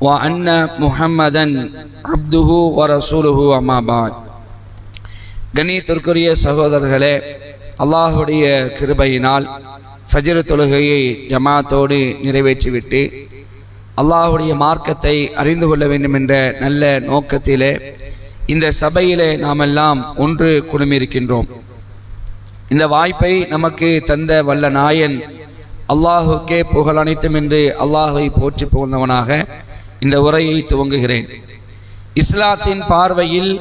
وأن محمدا عبده ورسوله أما بعد கண்ணியத்திற்குரிய சகோதரர்களே அல்லாஹுடைய கிருபையினால் ஃபஜ்ர் தொழுகையை ஜமாத்தோடு நிறைவேற்றிவிட்டு அல்லாஹுடைய மார்க்கத்தை அறிந்து கொள்ள வேண்டும் என்ற நல்ல நோக்கத்திலே இந்த சபையிலே நாமெல்லாம் ஒன்று குழுமியிருக்கின்றோம் இந்த வாய்ப்பை நமக்கு தந்த வல்ல நாயன் அல்லாஹுக்கே புகழ் அனைத்தும் என்று அல்லாஹை போற்றி புகழ்ந்தவனாக இந்த உரையை துவங்குகிறேன். இஸ்லாத்தின் பார்வையில்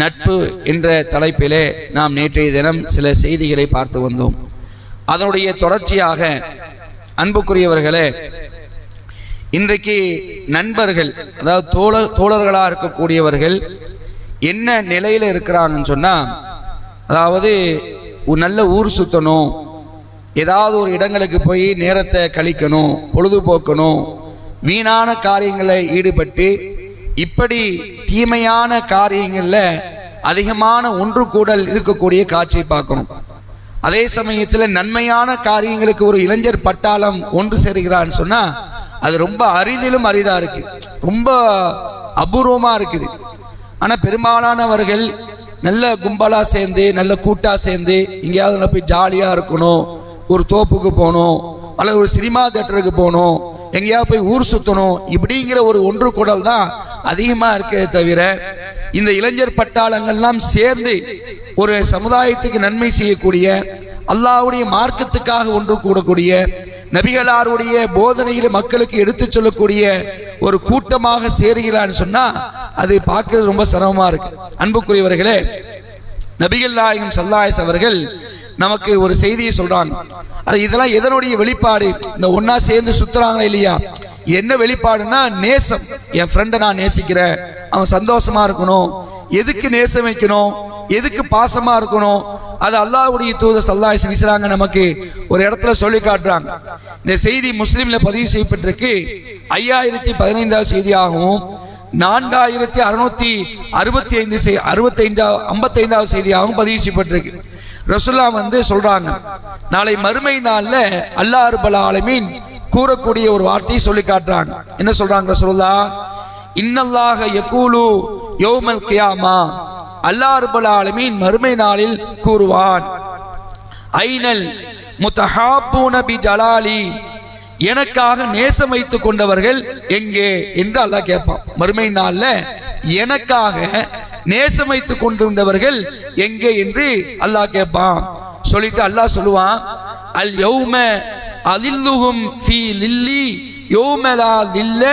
நட்பு என்ற தலைப்பிலே நாம் நேற்றைய தினம் சில செய்திகளை பார்த்து வந்தோம். அதனுடைய தொடர்ச்சியாக அன்புக்குரியவர்களே இன்றைக்கு நண்பர்கள் அதாவது தோழ தோழர்களாக இருக்கக்கூடியவர்கள் என்ன நிலையில் இருக்கிறாங்கன்னு சொன்னால் அதாவது ஒரு நல்ல ஊர் சுற்றணும் ஏதாவது ஒரு இடங்களுக்கு போய் நேரத்தை கழிக்கணும் பொழுதுபோக்கணும் வீணான காரியங்களில் ஈடுபட்டு இப்படி தீமையான காரியங்களில் அதிகமான ஒன்று கூடல் இருக்கக்கூடிய காட்சியை பார்க்கணும். அதே சமயத்தில் நன்மையான காரியங்களுக்கு ஒரு இளைஞர் பட்டாளம் ஒன்று சேருகிறான்னு சொன்னால் அது ரொம்ப அரிதிலும் அரிதாக இருக்குது ரொம்ப அபூர்வமாக இருக்குது. ஆனால் பெரும்பாலானவர்கள் நல்ல கும்பலாக சேர்ந்து நல்ல கூட்டாக சேர்ந்து எங்கேயாவது போய் ஜாலியாக இருக்கணும் ஒரு தோப்புக்கு போகணும் அல்லது ஒரு சினிமா தேட்டருக்கு போகணும் எங்கேயாவது போய் ஊர் சுற்றணும் இப்படிங்கிற ஒரு ஒன்று குடல் தான் அதிகமாக இருக்கே தவிர இந்த இளைஞர் பட்டாளங்கள்லாம் சேர்ந்து ஒரு சமுதாயத்துக்கு நன்மை செய்யக்கூடிய அல்லாவுடைய மார்க்கத்துக்காக ஒன்று கூடக்கூடிய நபிகளாருடைய போதனையில் மக்களுக்கு எடுத்துச் சொல்லக்கூடிய ஒரு கூட்டமாக சேருகிறான்னு சொன்னா அது பார்க்கறது ரொம்ப சிரமமா இருக்கு. அன்புக்குரியவர்களே நபிகள் நாயகம் சல்லாயஸ் அவர்கள் நமக்கு ஒரு செய்தியை சொல்றாங்க அது இதெல்லாம் எதனுடைய வெளிப்பாடு? இந்த ஒன்னா சேர்ந்து சுத்துறாங்களா இல்லையா? என்ன வெளிப்பாடுன்னா நேசம். என் ஃப்ரெண்டை நான் நேசிக்கிறேன். அவன் சந்தோஷமா இருக்கணும். எதுக்கு நேசம் வைக்கணும்? எதுக்கு பாசமா இருக்கணும்? அது அல்லாஹ்வுடைய தூத சல்லாஹ் நிசராங்க நமக்கு ஒரு இடத்துல சொல்லி காட்டுறாங்க. இந்த செய்தி முஸ்லீம்ல பதிவு செய்யப்பட்டிருக்கு. ஐயாயிரத்தி பதினைந்தாவது செய்தியாகவும் நான்காயிரத்தி அறுநூத்தி அறுபத்தி ஐந்து அறுபத்தி ஐந்தாவது ஐம்பத்தி ஐந்தாவது செய்தியாகவும் பதிவு செய்யப்பட்டிருக்கு. ரசுல்லா வந்து சொல்றாங்க. நாளை மறுமை நாள்ல அல்லா அருபல ஆலமீன் கூறக்கூடிய ஒரு வார்த்தையை சொல்லி காட்டுறாங்க. என்ன சொல்றாங்க ரசுல்லா இன்னல்லாக யகூலு யோமல் கியாமா. அல்லா அருபல ஆலமீன் மறுமை நாளில் கூறுவான். ஐனல் முத்தஹாபூன பி ஜலாலி எனக்காக நேசம் வைத்துக் கொண்டவர்கள் எங்கே? என்று அல்லாஹ் கேட்பான். மறுமை நாளில் எனக்காக நேசமைத்து கொண்டிருந்தவர்கள் எங்கே என்று அல்லாஹ் கேட்பான் சொல்லிட்டு அல்லாஹ் சொல்லுவான் அல் யௌம அதில்லுகும் ஃபீ லில்லி யௌமலா லில்ல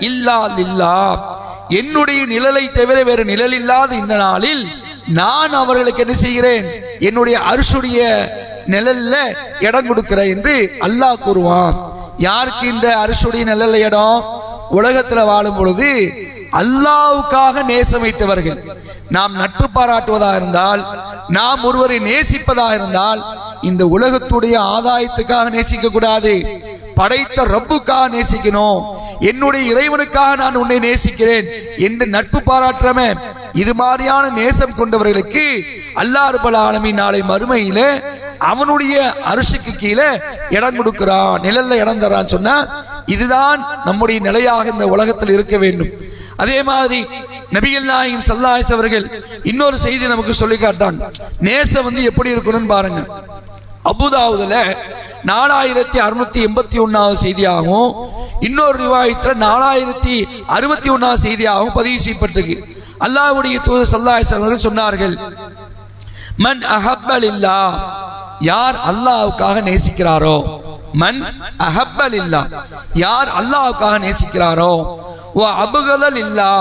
இல்லா லில்லா. என்னுடைய நிழலை தவிர வேறு நிழல் இல்லாத இந்த நாளில் நான் அவர்களுக்கு என்ன செய்கிறேன்? என்னுடைய அரிசுடைய நிழல்ல இடம் கொடுக்கிறேன் என்று அல்லாஹ் கூறுவான். யாருக்கு இந்த அரிசுடைய நிழல்ல இடம்? உலகத்தில் வாழும் பொழுது அல்லாவுக்காக நேசம் வைத்தவர்கள். நாம் நட்பு பாராட்டுவதாக இருந்தால் நாம் ஒருவரை நேசிப்பதாக இருந்தால் இந்த உலகத்துடைய ஆதாயத்துக்காக நேசிக்க கூடாது. படைத்த ரப்புக்காக நேசிக்கணும். என்னுடைய இறைவனுக்காக நான் உன்னை நேசிக்கிறேன் என்று நட்பு பாராட்டுறமே. இது மாதிரியான நேசம் கொண்டவர்களுக்கு அல்லாஹ் ரபுல் ஆலமீன் நாளை மறுமையில அவனுடைய அரிசிக்கு கீழே இடம் கொடுக்கிறான் நிழல்ல இடம் தரான் சொன்னா இதுதான் நம்முடைய நிலையாக இந்த உலகத்தில் இருக்க வேண்டும். அதே மாதிரி நபிகள் நாயகம் சல்லாஸ் அவர்கள் இன்னொரு செய்தி நமக்கு சொல்லி காட்டாங்க நேசம் வந்து எப்படி இருக்கணும்னு பாருங்க. அபுதாவுதுல நாலாயிரத்தி அறுநூத்தி எண்பத்தி ஒன்னாவது செய்தியாகவும் இன்னொரு ரிவாயத்தில் நாலாயிரத்தி அறுபத்தி ஒன்னாவது செய்தியாகவும் பதிவு செய்யப்பட்டிருக்கு. அல்லாஹ்வுடைய தூதர் சல்லாஸ் அவர்கள் சொன்னார்கள் மன் அஹப்பல் இல்லா யார் அல்லாவுக்காக நேசிக்கிறாரோ மன் அஹப்பல் இல்லா யார் அல்லாவுக்காக நேசிக்கிறாரோ ஓ அபுகலல் இல்லா.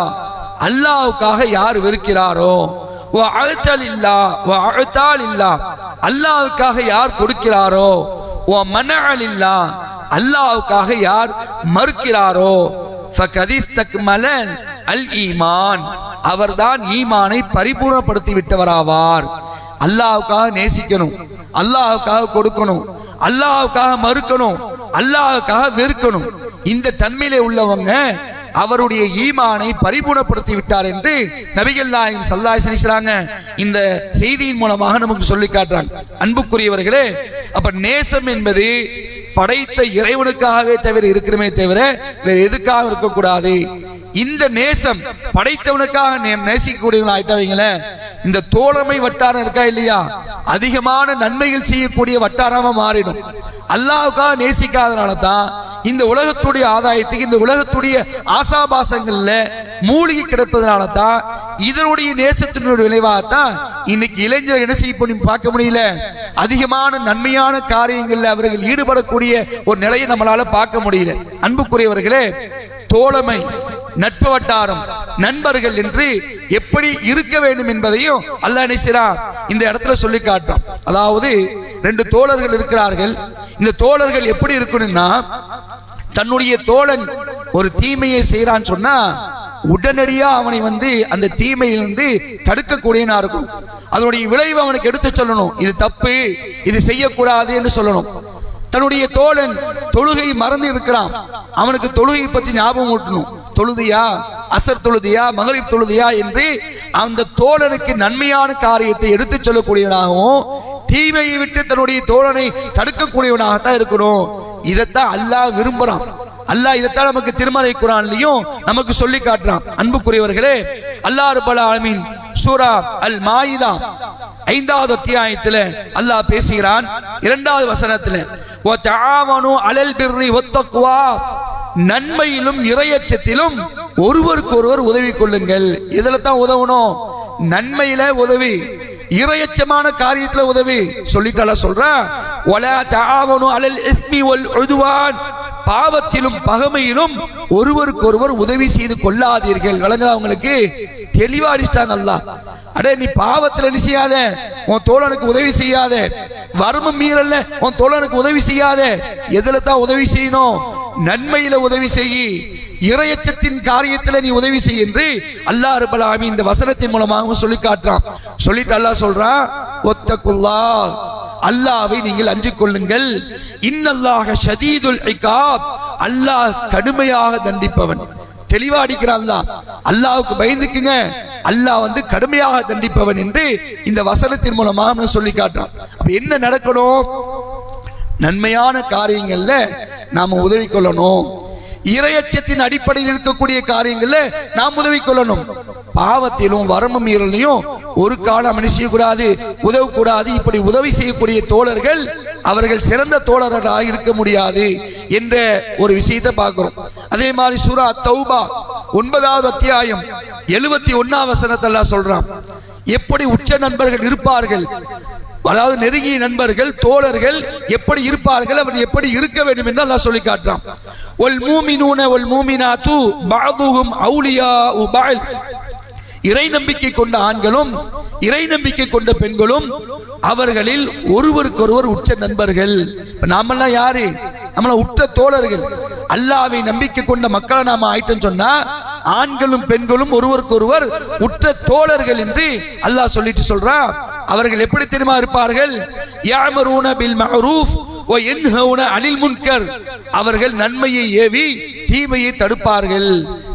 அல்லாவுக்காக யார் வெறுக்கிறாரோ ஓ அழுத்தல் இல்லா ஓ அழுத்தால் இல்லா. அல்லாவுக்காக யார் கொடுக்கிறாரோ ஓ மனஅல் இல்லா. அல்லாவுக்காக யார் மறுக்கிறாரோ மலன் அல் ஈமான். அவர்தான் ஈமானை பரிபூர்ணப்படுத்தி விட்டவராவார் அல்லாவுக்காக நேசிக்கணும் அல்லாவுக்காக கொடுக்கணும் அல்லாவுக்காக மறுக்கணும் அல்லாவுக்காக வெறுக்கணும். இந்த தன்மையிலே உள்ளவங்க அவருடைய ஈமானை பரிபூர்ணப்படுத்தி விட்டார் என்று நபிகள் நாயகம் சல்லாய் சொல்றாங்க. இந்த செய்தியின் மூலமாக நமக்கு சொல்லி காட்டுறாங்க. அன்புக்குரியவர்களே அப்ப நேசம் என்பது படைத்த இறைவனுக்காகவே தவிர இருக்கிறமே தவிர வேற எதுக்காக இருக்கக்கூடாது. இந்த நேசம் படைத்தவனுக்காக நேசிக்கக்கூடியவங்களா நேசிக்கக்கூடியவங்க ஆயிட்டவங்கள இந்த தோழமை வட்டாரம் இருக்கா இல்லையா? அதிகமான நன்மைகள் செய்யக்கூடிய வட்டாரமா மாறிடும். அல்லாவுக்காக நேசிக்காதனால தான் இந்த உலகத்துடைய ஆதாயத்துக்கு இந்த உலகத்துடைய ஆசாபாசங்கள்ல மூழ்கி கிடப்பதனால தான் இதனுடைய நேசத்தினுடைய விளைவாகத்தான் இன்னைக்கு இளைஞர் என்ன செய்ய முடியும் பார்க்க முடியல. அதிகமான நன்மையான காரியங்களில் அவர்கள் ஈடுபடக்கூடிய ஒரு நிலையை நம்மளால பார்க்க முடியல. அன்புக்குரியவர்களே தோழமை நட்பு வட்டாரம் நண்பர்கள் என்று எப்படி இருக்க வேண்டும் என்பதையும் அல்லா நினைச்சான் இந்த இடத்துல சொல்லி காட்டும் அதாவது ரெண்டு தோழர்கள் இருக்கிறார்கள். இந்த தோழர்கள் எப்படி இருக்கணும்னா தன்னுடைய தோழன் ஒரு தீமையை செய்யறான்னு சொன்னா உடனடியா அவனை வந்து அந்த தீமையிலிருந்து தடுக்கக்கூடியனா இருக்கும். அதனுடைய விளைவு அவனுக்கு எடுத்து சொல்லணும். இது தப்பு இது செய்யக்கூடாது என்று சொல்லணும். தன்னுடைய தோழன் தொழுகை மறந்து இருக்கிறான். அவனுக்கு தொழுகை பற்றி ஞாபகம் ஊட்டணும். தொழுதியா? அசர் தொழுதியா? மகளிர் தொழுதியா? என்று அந்த தோழனுக்கு நன்மையான காரியத்தை எடுத்துச் சொல்லக்கூடியவனாகவும் தீமையை விட்டு தன்னுடைய தோழனை தடுக்கக்கூடியவனாகத்தான் இருக்கணும். இதைத்தான் அல்லாஹ் விரும்புறான். அல்லாஹ் இதைத்தான் நமக்கு திருமலை குரான்லையும் நமக்கு சொல்லி காட்டுறான். அன்புக்குரியவர்களே அல்லாஹ் ரப்பல் ஆலமீன் சூரா அல் மாயிதா ஐந்தாவது அத்தியாயத்தில் அல்லாஹ் பேசுகிறான். இரண்டாவது வசனத்தில் ஓ தாவனு அலல் பிர்ரி ஒத்தக்குவா நன்மையிலும் இறையச்சத்திலும் ஒருவருக்கு ஒருவர் உதவி கொள்ளுங்கள். இதில் தான் உதவணும்? நன்மையில உதவி. இரையச்சமான காரியத்தில் உதவி சொல்லிட்டால சொல்றேன். ஒலா தஆவனு அலல் இஸ்மி ஒல் உதுவான். பாவத்திலும் பகமையிலும் ஒருவருக்கொருவர் உதவி செய்து கொள்ளாதீர்கள். விளங்குதா உங்களுக்கு? தெளிவா அடிச்சிட்டாங்க அல்லாஹ். அடே நீ பாவத்தில் என்ன செய்யாத? உன் தோழனுக்கு உதவி செய்யாத. வறுமை மீறல்ல உன் தோழனுக்கு உதவி செய்யாத. எதுல தான் உதவி செய்யணும்? நன்மையில உதவி செய்யி இறையச்சத்தின் காரியத்துல நீ உதவி செய் என்று அல்லாஹ் ரப்பல் இந்த வசனத்தின் மூலமாக சொல்லி காட்டுறான். சொல்லிட்டு அல்லாஹ் சொல்றான் ஒத்தகுல்லா அல்லாவை நீங்கள் அஞ்சு கொள்ளுங்கள். இன்னல்லாஹ ஷதீதுல் இகாப். அல்லாஹ் கடுமையாக தண்டிப்பவன். தெளிவா அடிக்கிறான் அல்லாஹ். அல்லாஹ்வுக்கு பயந்துக்குங்க. அல்லாஹ் வந்து கடுமையாக தண்டிப்பவன் என்று இந்த வசனத்தின் மூலமாக சொல்லி காட்டுறான். அப்ப என்ன நடக்கணும்? நன்மையான காரியங்கள்ல நாம உதவி கொள்ளணும். இரையச்சத்தின் அடிப்படையில் இருக்கக்கூடிய காரியங்கள்ல நாம் உதவி கொள்ளணும். பாவத்திலும் வரம்பு மீறலையும் ஒரு காலம் என்ன செய்யக்கூடாது உதவக்கூடாது. இப்படி உதவி செய்யக்கூடிய தோழர்கள் அவர்கள் சிறந்த தோழர்களாக இருக்க முடியாது என்ற ஒரு விஷயத்தை பார்க்கிறோம். அதே மாதிரி சூரா தௌபா ஒன்பதாவது அத்தியாயம் எழுபத்தி ஒன்னாம் வசனத்தெல்லாம் சொல்றான். எப்படி உச்ச நண்பர்கள் இருப்பார்கள்? அதாவது நெருங்கிய நண்பர்கள் தோழர்கள் எப்படி இருப்பார்கள்? அவர் எப்படி இருக்க வேண்டும் என்று அல்லாஹ் சொல்லி காட்டுறான். மூமினூன இறை நம்பிக்கை கொண்ட ஆண்களும் இறை நம்பிக்கை கொண்ட பெண்களும் அவர்களில் ஒருவருக்கொருவர் உச்ச நண்பர்கள். நாமெல்லாம் யாரு? நம்மள உற்ற தோழர்கள். அல்லாவை நம்பிக்கை கொண்ட மக்களை நாம ஆயிட்டோம் சொன்னா ஆண்களும் பெண்களும் ஒருவருக்கொருவர் உற்ற தோழர்கள் என்று அல்லாஹ் சொல்லிட்டு சொல்றான். அவர்கள் எப்படி தெரியுமா இருப்பார்கள்? யாமரூன பில் மஹரூஃப் அனில் முன்கர். அவர்கள் நன்மையை ஏவி தீமையை தடுப்பார்கள்.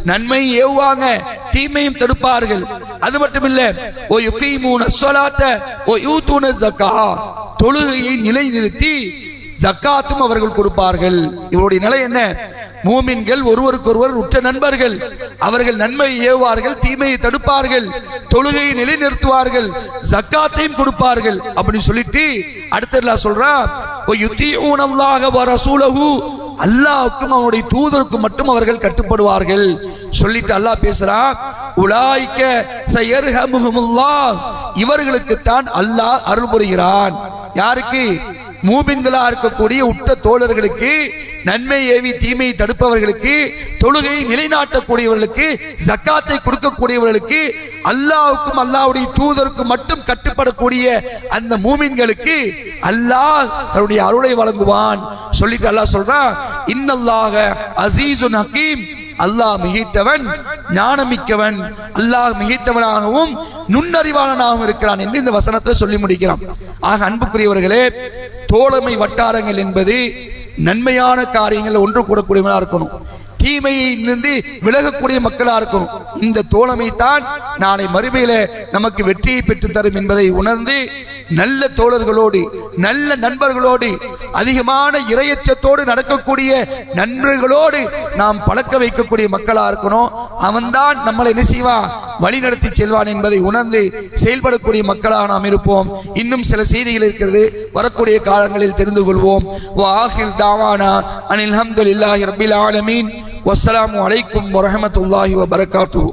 நன்மையை ஏவுவாங்க தீமையும் தடுப்பார்கள். அது மட்டும் ஓ ஓ மூன சொலாத்த ஓ யூதூன ஜக்கா தொழுகையை நிலைநிறுத்தி ஜக்காத்தும் அவர்கள் கொடுப்பார்கள். இவருடைய நிலை என்ன? மூமின்கள் ஒருவருக்கொருவர் உற்ற நண்பர்கள். அவர்கள் நன்மை ஏவார்கள் தீமையை தடுப்பார்கள் தொழுகையை நிலைநிறுத்துவார்கள் சக்காத்தையும் கொடுப்பார்கள் அப்படின்னு சொல்லிட்டு அடுத்த சொல்றான் "ஒ யுத்தீஊனல்லாஹ அவனுடைய தூதருக்கும் மட்டும் அவர்கள் கட்டுப்படுவார்கள். சொல்லிட்டு அல்லாஹ் பேசுறான் உலாய்க்க சயர்ஹமுஹுமுல்லாஹ். இவர்களுக்கு தான் அல்லாஹ் அருள் புரிகிறான். யாருக்கு? மூமின்களா இருக்கக்கூடிய உற்ற தோழர்களுக்கு நன்மை ஏவி தீமையை தடுப்பவர்களுக்கு தொழுகையை நிலைநாட்டக்கூடியவர்களுக்கு ஜக்காத்தை கொடுக்கக்கூடியவர்களுக்கு அல்லாவுக்கும் அல்லாவுடைய தூதருக்கும் மட்டும் கட்டுப்படக்கூடிய அந்த மூமின்களுக்கு அல்லாஹ் தன்னுடைய அருளை வழங்குவான். சொல்லிட்டு அல்லாஹ் சொல்றான் இன்னல்லாக அசீசுன் ஹக்கீம் அல்லாஹ் மிகைத்தவன் ஞானமிக்கவன் அல்லாஹ் மிகைத்தவனாகவும் நுண்ணறிவாளனாகவும் இருக்கிறான் என்று இந்த வசனத்தை சொல்லி முடிக்கிறான். ஆக அன்புக்குரியவர்களே தோழமை வட்டாரங்கள் என்பது நன்மையான காரியங்களில் ஒன்று கூடக்கூடியவர்களாக இருக்கணும். தீமையிலிருந்து விலகக்கூடிய மக்களாக இருக்கணும். இந்த தோழமை தான் நாளை மறுமையில நமக்கு வெற்றியை பெற்று தரும் என்பதை உணர்ந்து நல்ல தோழர்களோடு நல்ல நண்பர்களோடு அதிகமான இரையச்சத்தோடு நடக்கக்கூடிய நண்பர்களோடு நாம் பழக்க வைக்கக்கூடிய மக்களாக இருக்கணும். அவன்தான் நம்மளை என்ன செய்வான்? வழிநடத்தி செல்வான் என்பதை உணர்ந்து செயல்படக்கூடிய மக்களாக நாம் இருப்போம். இன்னும் சில செய்திகள் இருக்கிறது. வரக்கூடிய காலங்களில் தெரிந்து கொள்வோம். வாஹிர் தாவானா அனில் அஹமதுல்லாஹி ரபில் ஆலமீன். வசலாம் அலைக்கும் வரமத்துல்லாஹி வபரகாத்துஹு.